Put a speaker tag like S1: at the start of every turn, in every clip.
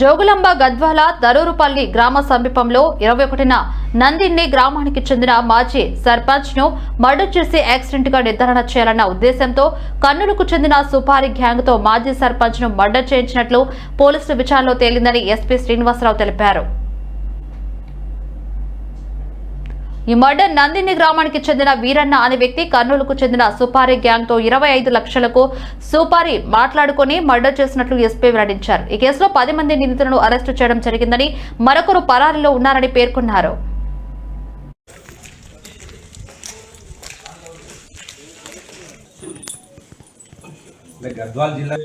S1: జోగులాంబ గద్వాల దరూరుపల్లి గ్రామ సమీపంలో ఇరవై ఒకటిన నందిన్ని గ్రామానికి చెందిన మాజీ సర్పంచ్ను మర్డర్ చేసి యాక్సిడెంట్గా నిర్ధారణ చేయాలన్న ఉద్దేశంతో కర్నూలుకు చెందిన సుపారి గ్యాంగ్తో మాజీ సర్పంచ్ను మర్డర్ చేయించినట్లు పోలీసుల విచారణలో తేలిందని ఎస్పీ శ్రీనివాసరావు తెలిపారు. ఈ మర్డర్ నందిని గ్రామానికి చెందిన వీరన్న అనే వ్యక్తి కర్నూలుకు చెందిన సుపారీ గ్యాంగ్తో ఇరవై ఐదు లక్షలకు సుపారీ మాట్లాడుకుని మర్డర్ చేసినట్లు ఎస్పీ వెల్లడించారు. ఈ కేసులో పది మంది నిందితులను అరెస్టు చేయడం జరిగిందని మరొకరు పరారీలో ఉన్నారని పేర్కొన్నారు.
S2: అంటే గద్వాల జిల్లా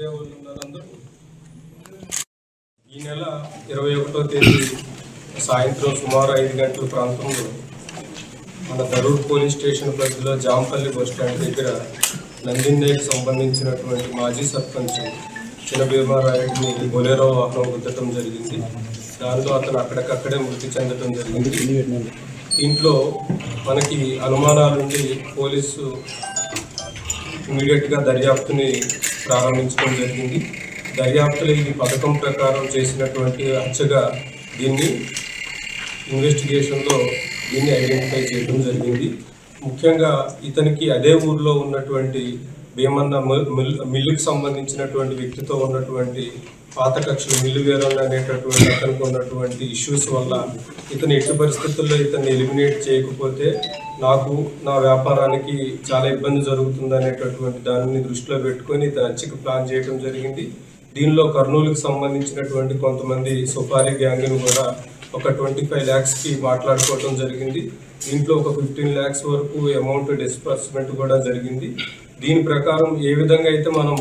S3: ఈ నెల ఇరవై ఒకటో తేదీ సాయంత్రం సుమారు ఐదు గంటల ప్రాంతంలో మన దరూర్ పోలీస్ స్టేషన్ పరిధిలో జాంపల్లి బస్ స్టాండ్ దగ్గర నందిన్నేకి సంబంధించినటువంటి మాజీ సర్పంచ్ చిన్న భీమారాయుడిని బొలేరో వాహనం గుద్దటం జరిగింది. దాంతో అతను అక్కడికక్కడే మృతి చెందటం జరిగింది. దీంట్లో మనకి అనుమానాలుండి పోలీసు ఇమీడియట్గా దర్యాప్తుని ప్రారంభించడం జరిగింది. దర్యాప్తులో ఈ పథకం ప్రకారం చేసినటువంటి హత్యగా దీన్ని ఇన్వెస్టిగేషన్లో దీన్ని ఐడెంటిఫై చేయడం జరిగింది. ముఖ్యంగా ఇతనికి అదే ఊర్లో ఉన్నటువంటి భీమన్న మిల్ మిల్- మిల్లుకి సంబంధించినటువంటి వ్యక్తితో ఉన్నటువంటి పాత కక్షలు మిల్లు వేరన్న అనేటటువంటి అతనికి ఉన్నటువంటి ఇష్యూస్ వల్ల ఇతను ఎట్టి పరిస్థితుల్లో ఇతన్ని ఎలిమినేట్ చేయకపోతే నాకు నా వ్యాపారానికి చాలా ఇబ్బంది జరుగుతుంది అనేటటువంటి దానిని దృష్టిలో పెట్టుకొని ఇతను హత్యకు ప్లాన్ చేయడం జరిగింది. దీనిలో కర్నూలుకి సంబంధించినటువంటి కొంతమంది సుపారీ గ్యాంగ్ను కూడా ఒక ట్వంటీ ఫైవ్ ల్యాక్స్కి మాట్లాడుకోవడం జరిగింది. దీంట్లో ఒక ఫిఫ్టీన్ ల్యాక్స్ వరకు అమౌంట్ డిస్బర్స్మెంట్ కూడా జరిగింది. దీని ప్రకారం ఏ విధంగా అయితే మనం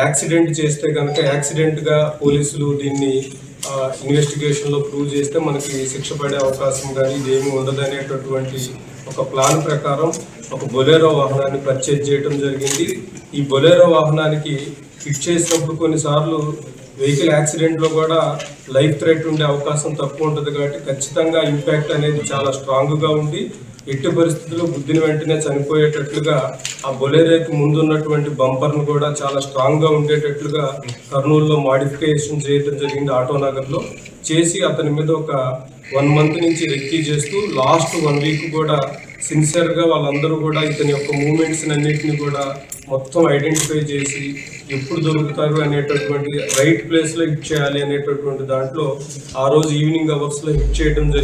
S3: యాక్సిడెంట్ చేస్తే కనుక యాక్సిడెంట్గా పోలీసులు దీన్ని ఇన్వెస్టిగేషన్లో ప్రూవ్ చేస్తే మనకి శిక్ష పడే అవకాశం కానీ ఇదేమీ ఉండదనేటటువంటి ఒక ప్లాన్ ప్రకారం ఒక బొలేరో వాహనాన్ని పర్చేజ్ చేయడం జరిగింది. ఈ బొలేరో వాహనానికి ఫిట్ చేసినప్పుడు కొన్నిసార్లు వెహికల్ యాక్సిడెంట్లో కూడా లైఫ్ థ్రెట్ ఉండే అవకాశం తక్కువ ఉంటుంది కాబట్టి ఖచ్చితంగా ఇంపాక్ట్ అనేది చాలా స్ట్రాంగ్గా ఉంది. ఎట్టి పరిస్థితుల్లో బుద్ధిని వెంటనే చనిపోయేటట్లుగా ఆ బొలేరోకి ముందున్నటువంటి బంపర్ను కూడా చాలా స్ట్రాంగ్గా ఉండేటట్లుగా కర్నూలులో మాడిఫికేషన్ చేయడం జరిగింది ఆటోనగర్లో చేసి అతని మీద ఒక వన్ మంత్ నుంచి రెక్కీ చేస్తూ లాస్ట్ వన్ వీక్ కూడా సిన్సియర్గా వాళ్ళందరూ కూడా ఇతని యొక్క మూమెంట్స్ అన్నిటిని కూడా మొత్తం ఐడెంటిఫై చేసి ఎప్పుడు దొరుకుతారు అనేటటువంటి రైట్ ప్లేస్లో హిట్ చేయాలి అనేటటువంటి దాంట్లో ఆ రోజు ఈవినింగ్ అవర్స్లో హిట్ చేయడం జరిగింది.